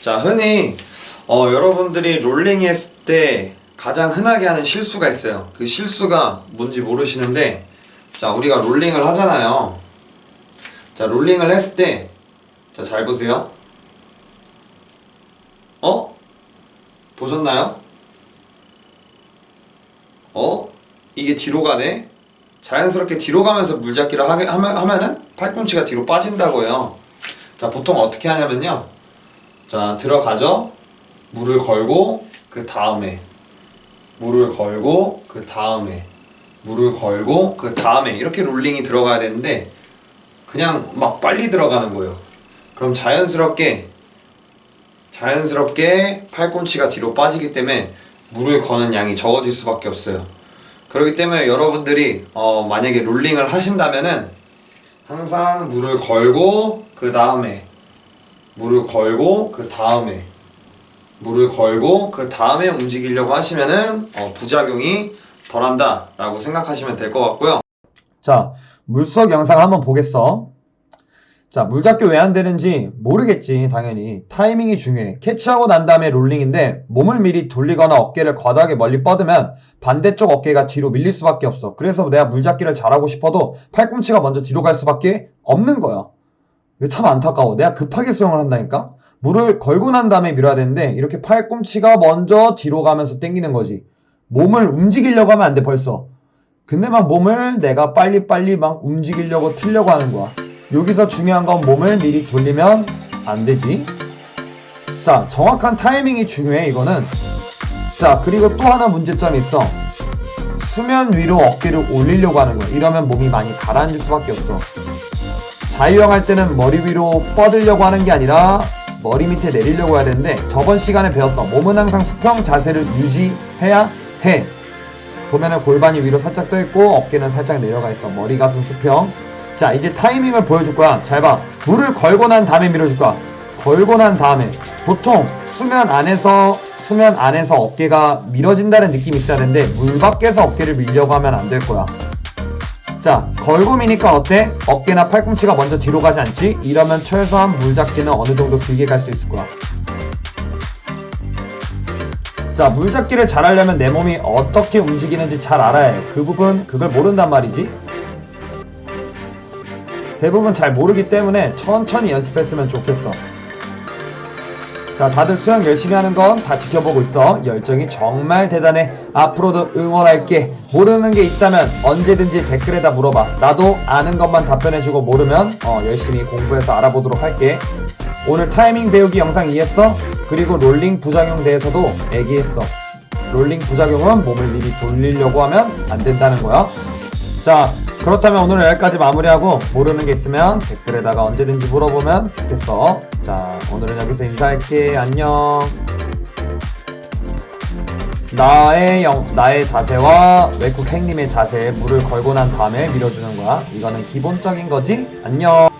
자, 흔히 어, 여러분들이 롤링 했을 때 가장 흔하게 하는 실수가 있어요. 그 실수가 뭔지 모르시는데 자, 우리가 롤링을 하잖아요. 자, 롤링을 했을 때 자, 잘 보세요. 어? 보셨나요? 어? 이게 뒤로 가네? 자연스럽게 뒤로 가면서 물잡기를 하게, 하면, 하면은 팔꿈치가 뒤로 빠진다고요. 자, 보통 어떻게 하냐면요. 자, 들어가죠? 물을 걸고, 그 다음에, 물을 걸고, 그 다음에, 물을 걸고, 그 다음에, 이렇게 롤링이 들어가야 되는데, 그냥 막 빨리 들어가는 거예요. 그럼 자연스럽게, 자연스럽게 팔꿈치가 뒤로 빠지기 때문에, 물을 거는 양이 적어질 수밖에 없어요. 그렇기 때문에 여러분들이, 어, 만약에 롤링을 하신다면은, 항상 물을 걸고, 그 다음에, 물을 걸고 그 다음에 물을 걸고 그 다음에 움직이려고 하시면은 어, 부작용이 덜한다 라고 생각하시면 될 것 같고요. 자, 물수학 영상 한번 보겠어. 자, 물잡기 왜 안 되는지 모르겠지, 당연히. 타이밍이 중요해. 캐치하고 난 다음에 롤링인데, 몸을 미리 돌리거나 어깨를 과도하게 멀리 뻗으면 반대쪽 어깨가 뒤로 밀릴 수밖에 없어. 그래서 내가 물잡기를 잘하고 싶어도 팔꿈치가 먼저 뒤로 갈 수밖에 없는 거야. 이거 참 안타까워. 내가 급하게 수영을 한다니까? 물을 걸고 난 다음에 밀어야 되는데, 이렇게 팔꿈치가 먼저 뒤로 가면서 당기는 거지. 몸을 움직이려고 하면 안 돼, 벌써. 근데 막 몸을 내가 빨리빨리 막 움직이려고 틀려고 하는 거야. 여기서 중요한 건 몸을 미리 돌리면 안 되지. 자, 정확한 타이밍이 중요해, 이거는. 자, 그리고 또 하나 문제점이 있어. 수면 위로 어깨를 올리려고 하는 거야. 이러면 몸이 많이 가라앉을 수밖에 없어. 자유형 할 때는 머리 위로 뻗으려고 하는 게 아니라 머리 밑에 내리려고 해야 되는데 저번 시간에 배웠어. 몸은 항상 수평 자세를 유지해야 해. 보면은 골반이 위로 살짝 떠 있고 어깨는 살짝 내려가 있어. 머리 가슴 수평. 자, 이제 타이밍을 보여줄 거야. 잘 봐. 물을 걸고 난 다음에 밀어줄 거야. 걸고 난 다음에 보통 수면 안에서 수면 안에서 어깨가 밀어진다는 느낌이 있어야 되는데 물 밖에서 어깨를 밀려고 하면 안 될 거야. 자, 걸고 미니까 어때? 어깨나 팔꿈치가 먼저 뒤로 가지 않지? 이러면 최소한 물 잡기는 어느 정도 길게 갈 수 있을 거야. 자, 물잡기를 잘 하려면 내 몸이 어떻게 움직이는지 잘 알아야 해. 그 부분, 그걸 모른단 말이지. 대부분 잘 모르기 때문에 천천히 연습했으면 좋겠어. 자, 다들 수영 열심히 하는 건 다 지켜보고 있어. 열정이 정말 대단해. 앞으로도 응원할게. 모르는 게 있다면 언제든지 댓글에다 물어봐. 나도 아는 것만 답변해주고 모르면 어, 열심히 공부해서 알아보도록 할게. 오늘 타이밍 배우기 영상 이해했어? 그리고 롤링 부작용 대해서도 얘기했어. 롤링 부작용은 몸을 미리 돌리려고 하면 안 된다는 거야. 자, 그렇다면 오늘은 여기까지 마무리하고 모르는 게 있으면 댓글에다가 언제든지 물어보면 좋겠어. 자, 오늘은 여기서 인사할게. 안녕. 나의 영, 나의 자세와 외국 행님의 자세에 물을 걸고 난 다음에 밀어주는 거야. 이거는 기본적인 거지? 안녕.